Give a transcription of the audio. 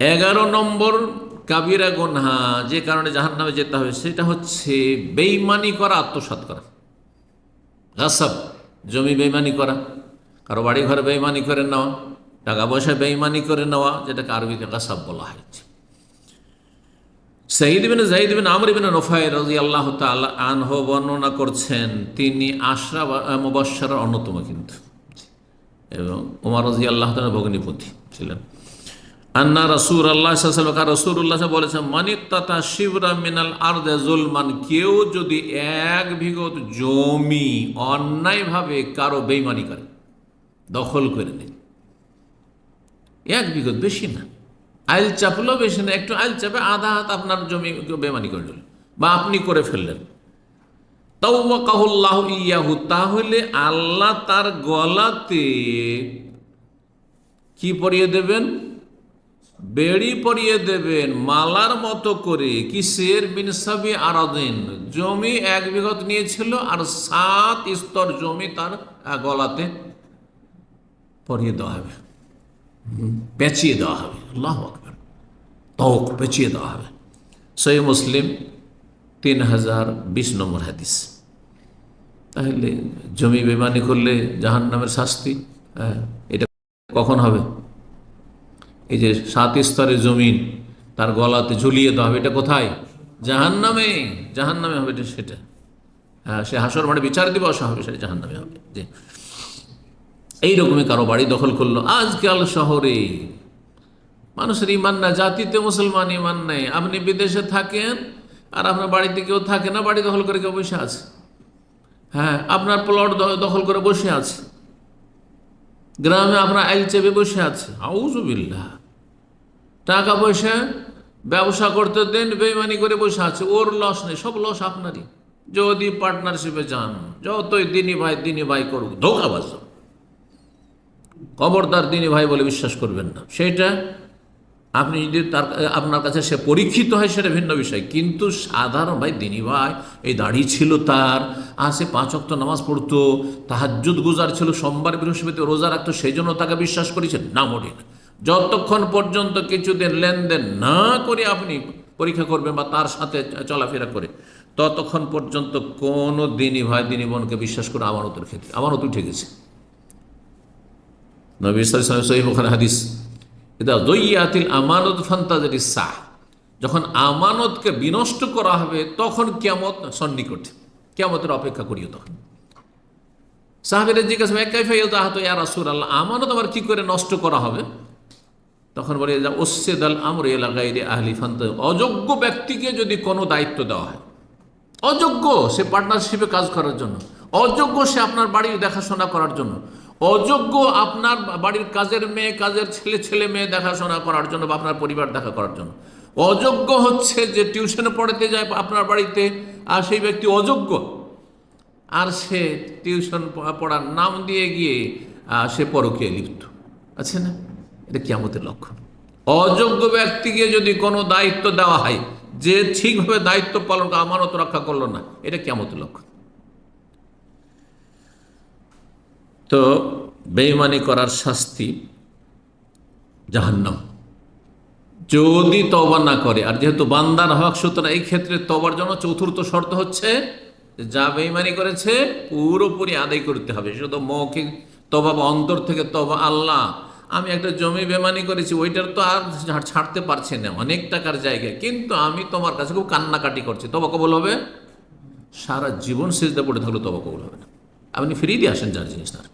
এগারো নম্বর কাবিরা গোনহা, যে কারণে জাহান নামে যেতে হবে, সেটা হচ্ছে বেইমানি করা, আত্মসাৎ করা। গাসাব, জমি বেইমানি করা, কারও বাড়ি ঘরে বেইমানি করে নেওয়া, টাকা পয়সা বেইমানি করে নেওয়া, যেটাকে আরবিতে গাসাব বলা হয়েছে সঈদ বিন জাইদ বিন আমর বিন নোফাই রাজি আল্লাহ আনহ বর্ণনা করছেন, তিনি আশরা মুবাশশার অন্যতম কিন্তু। এবং উমর রাজি আল্লাহ ভগ্নিপতি ছিলেন। আন্না রসুর আল্লাহ রসুর উল্লাহ বলেছেন মানিক তাতা শিবরা মিনাল আর্দে জুলমান কেউ যদি এক বিগত জমি অন্যায়ভাবে কারও বেইমানি করে, দখল করে নেয়। এক বিগত, বেশি না। আইল চাপলেও বেশি না, একটু আইল চাপে আধা হাত আপনার জমি বেমানি করে দিল বা আপনি করে ফেললেন। তাউল্লাহ ইয়াহু, তাহলে আল্লাহ তার গলাতে কি পরিয়ে দেবেন? বেড়ি পরিয়ে দেবেন, মালার মতো করে, কিসের বিনসাবি আরাদিন? জমি এক বিঘত নিয়েছিল আর সাত স্তর জমি তার গলাতে পরিয়ে দেওয়া হবে। পেঁচিয়ে দেওয়া হবে। আল্লাহ আকবর। তক পেঁচিয়ে দেওয়া হবে। সই মুসলিম, তিন হাজার বিশ নম্বর হাদিস। তাহলে জমি বেমানি করলে জাহান নামের শাস্তি এটা কখন হবে? এই যে সাত স্তরের জমিন, তার গলাতে ঝুলিয়ে দেওয়া হবে, এটা কোথায়? জাহান নামে জাহান নামে হবে এটা সেটা। হ্যাঁ সে হাসর মাঠে বিচার দিবস হবে, সেটা জাহান নামে হবে। যে এইরকমই কারও বাড়ি দখল করল আজকাল শহরে। মানুষের ইমান না, জাতিতে মুসলমান ইমান নেই। আপনি বিদেশে থাকেন, আর আপনার বাড়িতে কেউ থাকে না, বাড়ি দখল করে কেউ বসে আছে। হ্যাঁ আপনার প্লট দখল করে বসে আছে। গ্রামে আপনার আইল চেপে বসে আছে। আউজুবিল্লাহ টাকা পয়সা ব্যবসা করতে দেন, বেইমানি করে বসে আছে। ওর লস নেই, সব লস আপনারই। যদি পার্টনারশিপে যান, যতই দিনী ভাই দিনী ভাই করুক, ধোকাবাজ। খবরদার দিনী ভাই বলে বিশ্বাস করবেন না। সেটা আপনি যদি তার, আপনার কাছে সে পরীক্ষিত হয়, সেটা ভিন্ন বিষয়। কিন্তু সাধারণ ভাই, দিনী ভাই, এই দাড়ি ছিল তার, আর সে পাঁচ অক্ত নামাজ পড়তো তাহাজুদ গুজার ছিল, সোমবার বৃহস্পতি রোজা রাখতো, সেই জন্য তাকে বিশ্বাস করেছেন। না, মোটেই না। যতক্ষণ পর্যন্ত কিছুদিন লেনদেন না করে আপনি পরীক্ষা করবেন বা তার সাথে চলাফেরা করে, ততক্ষণ পর্যন্ত কোনো দিনই ভাই দিনই বোনকে বিশ্বাস করে আমানতের ক্ষেত্রে, আমানত উঠে গেছে। নবী সহি মুখান হাদিস এটা দইয়াতিল আমানত ফান্তাজের সাহ যখন আমানতকে বিনষ্ট করা হবে, তখন কেমত সন্নিকট কেমতের অপেক্ষা করিও তখন। সাহাবিরা জিজ্ঞাসা একাই ফাইল তাহাত ইয়া রাসুল আল্লাহ আমানত আবার কি করে নষ্ট করা হবে? তখন বলে যা ওসেদ আল আমর এলাকাইরে আহলি ফান্ত। অযোগ্য ব্যক্তিকে যদি কোনো দায়িত্ব দেওয়া হয়, অযোগ্য সে পার্টনারশিপে কাজ করার জন্য, অযোগ্য সে আপনার বাড়ির দেখাশোনা করার জন্য, অযোগ্য আপনার বাড়ির কাজের মেয়ে, কাজের ছেলে ছেলে মেয়ে দেখাশোনা করার জন্য বা আপনার পরিবার দেখা করার জন্য, অযোগ্য হচ্ছে যে টিউশনে পড়াতে যায় আপনার বাড়িতে, আর সেই ব্যক্তি অযোগ্য। আর সে টিউশন পড়ার নাম দিয়ে গিয়ে সে পরকে লিপ্ত। আছে না? এটা কেমতের লক্ষণ। অযোগ্য ব্যক্তিকে যদি কোনো দায়িত্ব দেওয়া হয়, যে ঠিকভাবে দায়িত্ব পালন আমানত রক্ষা করল না, এটা কেমতের লক্ষণ। তো বেইমানি করার শাস্তি জাহান্নাম। যদি তবা না করে, আর যেহেতু বান্দার হক, সুতরাং এই ক্ষেত্রে তবার জন্য চতুর্থ শর্ত হচ্ছে যা বেইমানি করেছে পুরোপুরি আদায় করতে হবে। শুধু মৌখিক তবা বা অন্তর থেকে তবা আল্লাহ আমি একটা জমি বেমানি করেছি, ওইটার তো আর ছাড়তে পারছি না, অনেক টাকার জায়গায় কিন্তু আমি তোমার কাছে খুব কান্নাকাটি করছি। তবা কবল হবে? সারা জীবন সেজদা পড়ে থাকলে তবা কবল হবে না। আপনি ফিরিয়ে দিয়ে আসেন যার জিনিস তার।